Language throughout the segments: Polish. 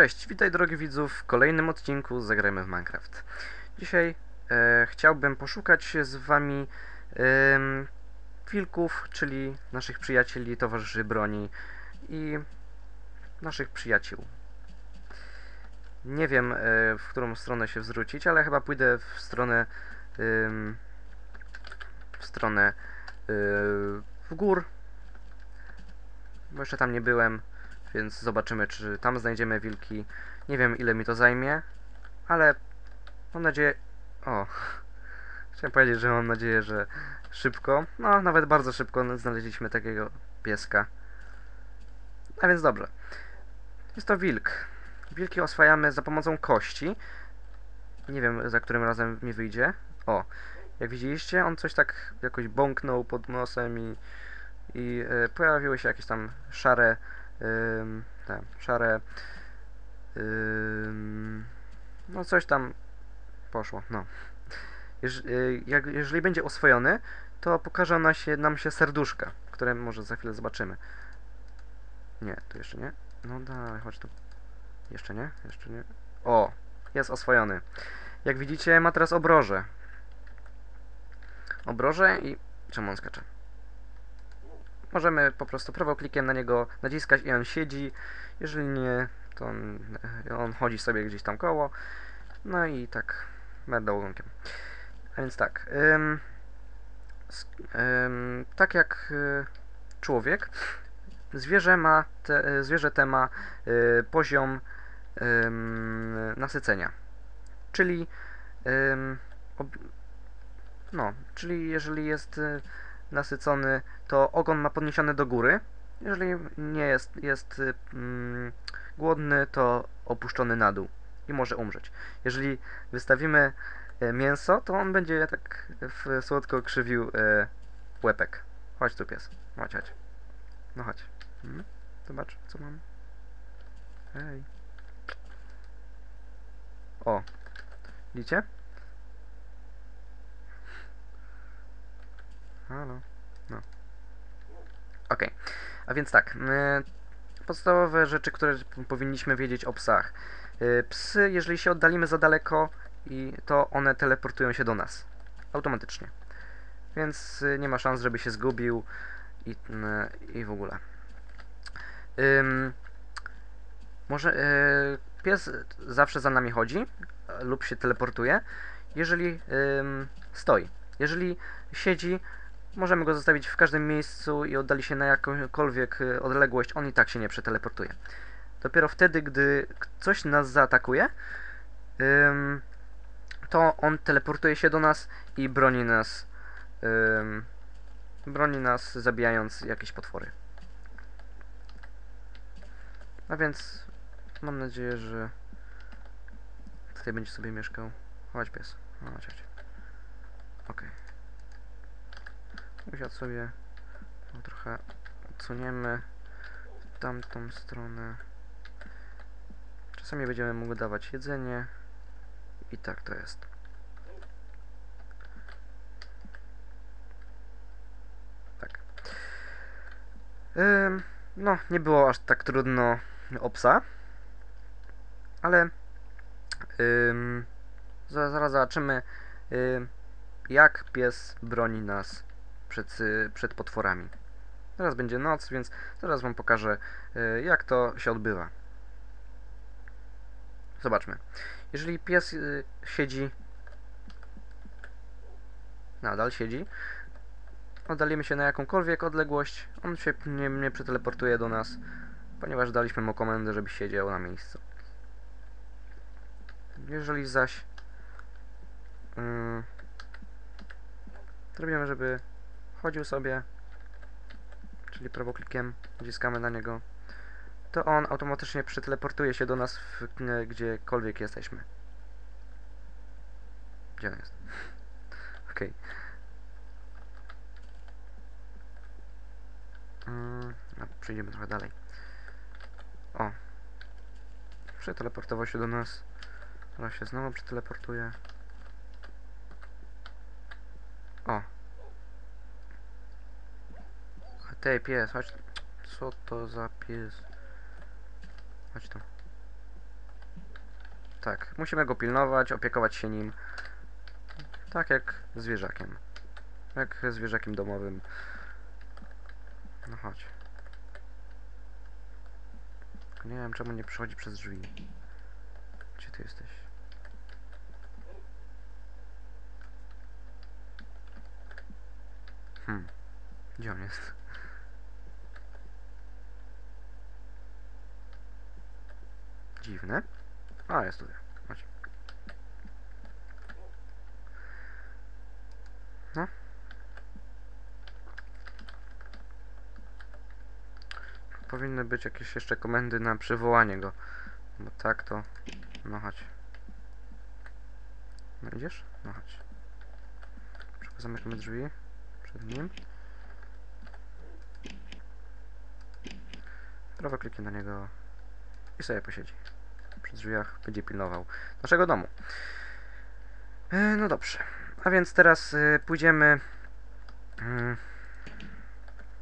Cześć, witaj drogi widzów w kolejnym odcinku Zagrajmy w Minecraft. Dzisiaj e, chciałbym poszukać z wami em, wilków, czyli naszych przyjacieli, towarzyszy broni i naszych przyjaciół. Nie wiem, e, w którą stronę się zwrócić, ale chyba pójdę w stronę em, w stronę e, w gór, bo jeszcze tam nie byłem, więc zobaczymy, czy tam znajdziemy wilki. Nie wiem, ile mi to zajmie, ale mam nadzieję... O, chciałem powiedzieć, że mam nadzieję, że szybko, no nawet bardzo szybko znaleźliśmy takiego pieska. A więc dobrze. Jest to wilk. Wilki oswajamy za pomocą kości. Nie wiem, za którym razem mi wyjdzie. O, jak widzieliście, on coś tak jakoś bąknął pod nosem i, i e, pojawiły się jakieś tam szare te szare no coś tam poszło, no. Y, jak, jeżeli będzie oswojony, to pokaże ona się, nam się serduszka, które może za chwilę zobaczymy. Nie, tu jeszcze nie. No dalej, chodź tu. Jeszcze nie, jeszcze nie. O, jest oswojony. Jak widzicie, ma teraz obroże. Obroże i... Czemu on skacze? Możemy po prostu prawoklikiem na niego naciskać i on siedzi. Jeżeli nie, to on, on chodzi sobie gdzieś tam koło. No i tak merda ogonkiem. A więc tak. Ym, ym, tak jak y, człowiek, zwierzę ma te, y, zwierzę te ma y, poziom ym, nasycenia. Czyli no, czyli jeżeli jest y, nasycony, to ogon ma podniesiony do góry. Jeżeli nie jest, jest mm, głodny, to opuszczony na dół i może umrzeć. Jeżeli wystawimy e, mięso, to on będzie tak w, słodko krzywił e, łepek. Chodź tu pies, chodź, chodź. No chodź. Mhm. Zobacz, co mam. Hej. O. Widzicie? Halo. No. Okej. A więc tak. y, Podstawowe rzeczy, które powinniśmy wiedzieć o psach. Y, Psy, jeżeli się oddalimy za daleko, i to one teleportują się do nas. Automatycznie. Więc y, nie ma szans, żeby się zgubił i, i w ogóle. Może pies zawsze za nami chodzi lub się teleportuje, jeżeli ym, stoi. Jeżeli siedzi, Możemy go zostawić w każdym miejscu i oddali się na jakąkolwiek y, odległość, on i tak się nie przeteleportuje. Dopiero wtedy, gdy coś nas zaatakuje, to on teleportuje się do nas i broni nas, broni nas zabijając jakieś potwory. A więc mam nadzieję, że tutaj będzie sobie mieszkał. Chodź pies, No, chodź, chodź. Okej. Usiadł sobie. Trochę odsuniemy w tamtą stronę. Czasami będziemy mogli dawać jedzenie. I tak to jest. Tak. Ym, no, nie było aż tak trudno o psa. Ale ym, za- zaraz zobaczymy, ym, jak pies broni nas przed, y, przed potworami. Teraz będzie noc, więc zaraz Wam pokażę, y, jak to się odbywa. Zobaczmy. Jeżeli pies y, siedzi, nadal siedzi, oddalimy się na jakąkolwiek odległość, on się nie, nie przeteleportuje do nas, ponieważ daliśmy mu komendę, żeby siedział na miejscu. Jeżeli zaś yy, zrobimy, żeby chodził sobie, czyli prawoklikiem naciskamy na niego, to on automatycznie przeteleportuje się do nas w, e, gdziekolwiek jesteśmy. Gdzie on jest? Okej. Mm, no, przejdziemy trochę dalej. O. Przeteleportował się do nas. Teraz się znowu przeteleportuje. O. Tej pies, chodź. Co to za pies? Chodź tu. Tak, musimy go pilnować, opiekować się nim. Tak jak zwierzakiem. Jak zwierzakiem domowym. No chodź. Nie wiem czemu nie przychodzi przez drzwi. Gdzie ty jesteś? Hmm. Gdzie on jest? Dziwne. A, jest tutaj. Chodź. No. Powinny być jakieś jeszcze komendy na przywołanie go. Bo tak to... No chodź. No idziesz? No chodź. Szybko zamykamy drzwi przed nim. Prawo kliknie na niego i sobie posiedzi. Przy drzwiach będzie pilnował naszego domu. E, no dobrze. A więc teraz e, pójdziemy mm,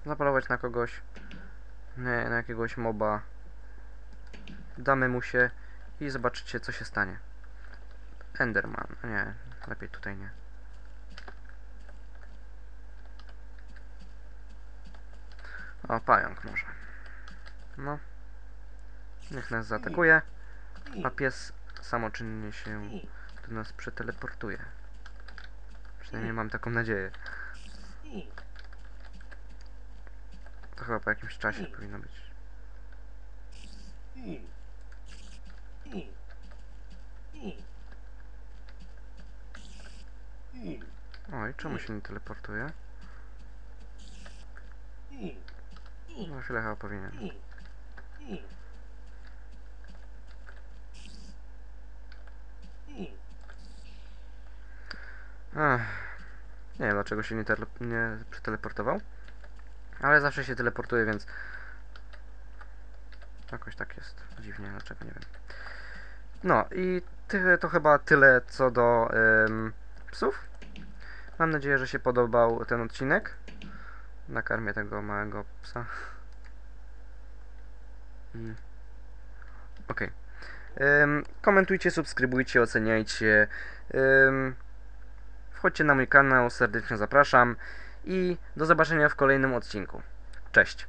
zapalować na kogoś, nie, na jakiegoś moba. Damy mu się i zobaczycie co się stanie. Enderman. Nie, lepiej tutaj nie. O, pająk może. No. Niech nas zaatakuje, a pies samoczynnie się do nas przeteleportuje. Przynajmniej mam taką nadzieję. To chyba po jakimś czasie powinno być. Oj, czemu się nie teleportuje? No chwilę chyba powinien. Nie wiem dlaczego się nie, nie przeteleportował. Ale zawsze się teleportuje, więc... Jakoś tak jest. Dziwnie, dlaczego nie wiem. No i to chyba tyle co do ym, psów. Mam nadzieję, że się podobał ten odcinek. Nakarmię tego małego psa. I... Okej. Ym, komentujcie, subskrybujcie, oceniajcie. Ym, wchodźcie na mój kanał, serdecznie zapraszam. I do zobaczenia w kolejnym odcinku. Cześć.